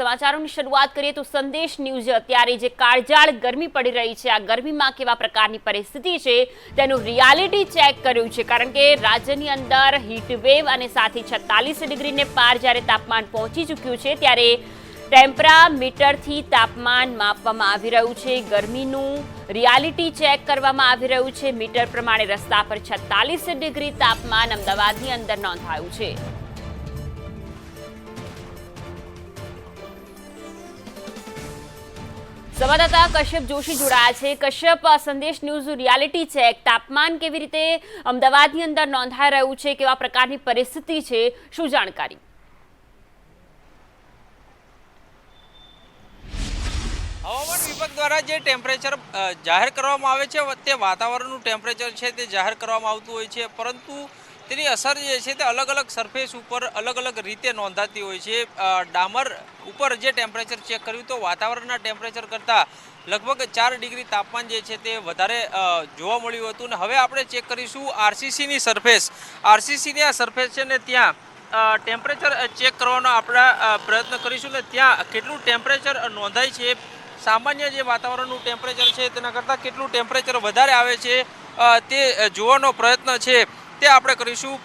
સમાચારોની શરૂઆત કરીએ તો સંદેશ ન્યૂઝ અત્યારે જે કાળજાળ ગરમી પડી રહી છે, આ ગરમીમાં કેવા પ્રકારની પરિસ્થિતિ છે તેનું રિયાલિટી ચેક કર્યું છે. કારણ કે રાજ્યની અંદર હીટવેવ અને સાથે છત્તાલીસ ડિગ્રીને પાર જ્યારે તાપમાન પહોંચી ચૂક્યું છે, ત્યારે ટેમ્પરામીટરથી તાપમાન માપવામાં આવી રહ્યું છે. ગરમીનું રિયાલિટી ચેક કરવામાં આવી રહ્યું છે. મીટર પ્રમાણે રસ્તા પર છત્તાલીસ ડિગ્રી તાપમાન અમદાવાદની અંદર નોંધાયું છે. સંવાદદાતા કશ્યપ જોશી જોડાયા છે. કશ્યપ સંદેશ ન્યૂઝ રિયાલિટી ચેક, તાપમાન કેવી રીતે અમદાવાદની અંદર નોંધાઈ રહ્યું છે, કેવા પ્રકારની પરિસ્થિતિ છે, શું જાણકારી? હવામાન વિભાગ દ્વારા જે ટેમ્પરેચર જાહેર કરવામાં આવે છે, તે વાતાવરણનું ટેમ્પરેચર છે, તે જાહેર કરવામાં આવતું હોય છે. પરંતુ તેની અસર જે છે તે અલગ અલગ સરફેસ ઉપર અલગ અલગ રીતે નોંધાતી હોય છે. ડામર ઉપર જે ટેમ્પરેચર ચેક કર્યું તો વાતાવરણના ટેમ્પરેચર કરતાં લગભગ ચાર ડિગ્રી તાપમાન જે છે તે વધારે જોવા મળ્યું હતું ને હવે આપણે ચેક કરીશું આરસીસીની સરફેસ આરસીસીની આ સરફેસ છે ને ત્યાં ટેમ્પરેચર ચેક કરવાનો આપણે પ્રયત્ન કરીશું ને ત્યાં કેટલું ટેમ્પરેચર નોંધાય છે. સામાન્ય જે વાતાવરણનું ટેમ્પરેચર છે તેના કરતાં કેટલું ટેમ્પરેચર વધારે આવે છે. તે જોવાનો પ્રયત્ન છે. તે આપણે કરીશું.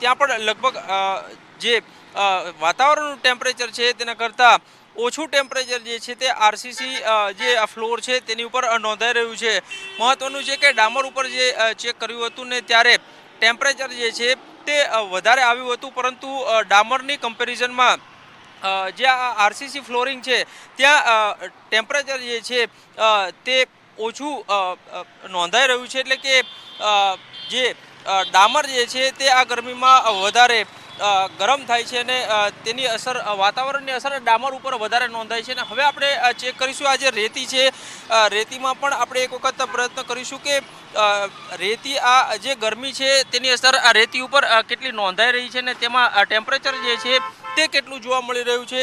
ત્યાં પણ લગભગ જે વાતાવરણનું ટેમ્પરેચર છે તેના કરતાં ઓછું ટેમ્પરેચર જે છે તે આરસીસી જે ફ્લોર છે તેની ઉપર નોંધાઈ રહ્યું છે. મહત્વનું છે કે ડામર ઉપર જે ચેક કર્યું હતું ને ત્યારે ટેમ્પરેચર જે છે તે વધારે આવ્યું હતું. પરંતુ ડામરની કમ્પેરિઝનમાં જે આ આરસીસી ફ્લોરિંગ છે ત્યાં ટેમ્પરેચર જે છે તે ઓછું નોંધાઈ રહ્યું છે. એટલે કે જે ડામર જે છે તે આ ગરમીમાં વધારે ગરમ થાય છે અને તેની અસર વાતાવરણની અસર ડામર ઉપર વધારે નોંધાય છે. અને હવે આપણે ચેક કરીશું આ જે રેતી છે રેતીમાં પણ આપણે એક વખત પ્રયત્ન કરીશું કે રેતી આ જે ગરમી છે તેની અસર આ રેતી ઉપર કેટલી નોંધાઈ રહી છે ને તેમાં ટેમ્પરેચર જે છે તે કેટલું જોવા મળી રહ્યું છે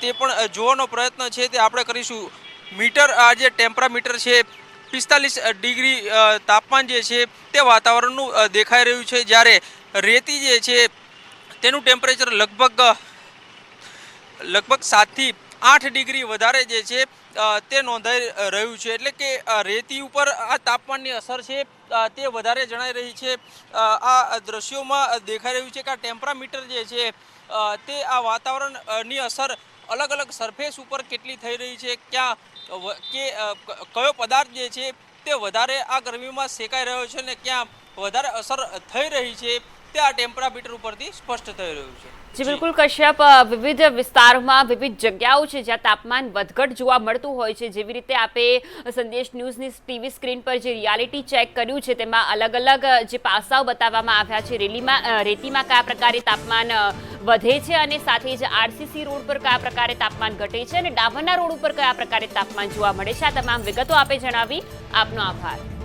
તે પણ જોવાનો પ્રયત્ન છે તે આપણે કરીશું. મીટર, આ જે ટેમ્પરામીટર છે પિસ્તાલીસ ડિગ્રી તાપમાન જે છે તે વાતાવરણનું દેખાઈ રહ્યું છે. જ્યારે રેતી જે છે તેનું ટેમ્પરેચર લગભગ લગભગ સાતથી આઠ ડિગ્રી વધારે જે છે તે નોંધાઈ રહ્યું છે. એટલે કે રેતી ઉપર આ તાપમાનની અસર છે તે વધારે જણાઈ રહી છે. આ દ્રશ્યોમાં દેખાઈ રહ્યું છે કે આ ટેમ્પરામીટર જે છે તે આ વાતાવરણની અસર અલગ અલગ સરફેસ ઉપર કેટલી થઈ રહી છે, ક્યાં કે કયો પદાર્થ જે છે તે વધારે આ ગરમીમાં શેકાઈ રહ્યો છે ને ક્યાં વધારે અસર થઈ રહી છે તે આ ટેમ્પરામીટર ઉપરથી સ્પષ્ટ થઈ રહ્યું છે. જી બિલકુલ કશ્યપ વિવિધ વિસ્તારોમાં વિવિધ જગ્યાઓ છે જ્યાં તાપમાન વધઘટ જોવા મળતું હોય છે. જેવી રીતે આપે સંદેશ ન્યૂઝની ટીવી સ્ક્રીન પર જે રિયાલિટી ચેક કર્યું છે તેમાં અલગ અલગ જે પાસાઓ બતાવવામાં આવ્યા છે. રેલીમાં રેતીમાં કયા પ્રકારે તાપમાન વધે છે અને સાથે જ આરસીસી રોડ પર કયા પ્રકારે તાપમાન ઘટે છે અને ડામરના રોડ ઉપર કયા પ્રકારે તાપમાન જોવા મળે છે આ તમામ વિગતો આપે જણાવી આપનો આભાર.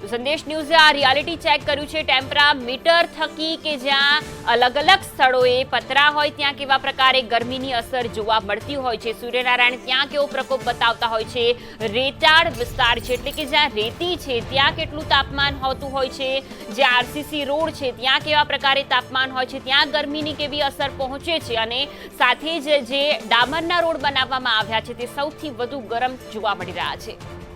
તો સંદેશ ન્યૂઝે આ રિયાલિટી ચેક કર્યું છે. ટેમ્પરા મીટર થકી કે જ્યાં અલગ અલગ સ્થળોએ પતરા હોય, ત્યાં કેવા પ્રકારે ગરમીની અસર જોવા મળતી હોય છે? સૂર્યનારાયણ ત્યાં કેવો પ્રકોપ બતાવતા હોય છે? રેતાળ વિસ્તાર છે, એટલે કે જ્યાં રેતી છે, ત્યાં કેટલું તાપમાન હોતું હોય છે? જ્યાં આરસીસી રોડ છે, ત્યાં કેવા પ્રકારે તાપમાન હોય છે? ત્યાં ગરમીની કેવી અસર પહોંચે છે? અને સાથે જ જે ડામરના રોડ બનાવવામાં આવ્યા છે, તે સૌથી વધુ ગરમ જોવા મળી રહ્યા છે.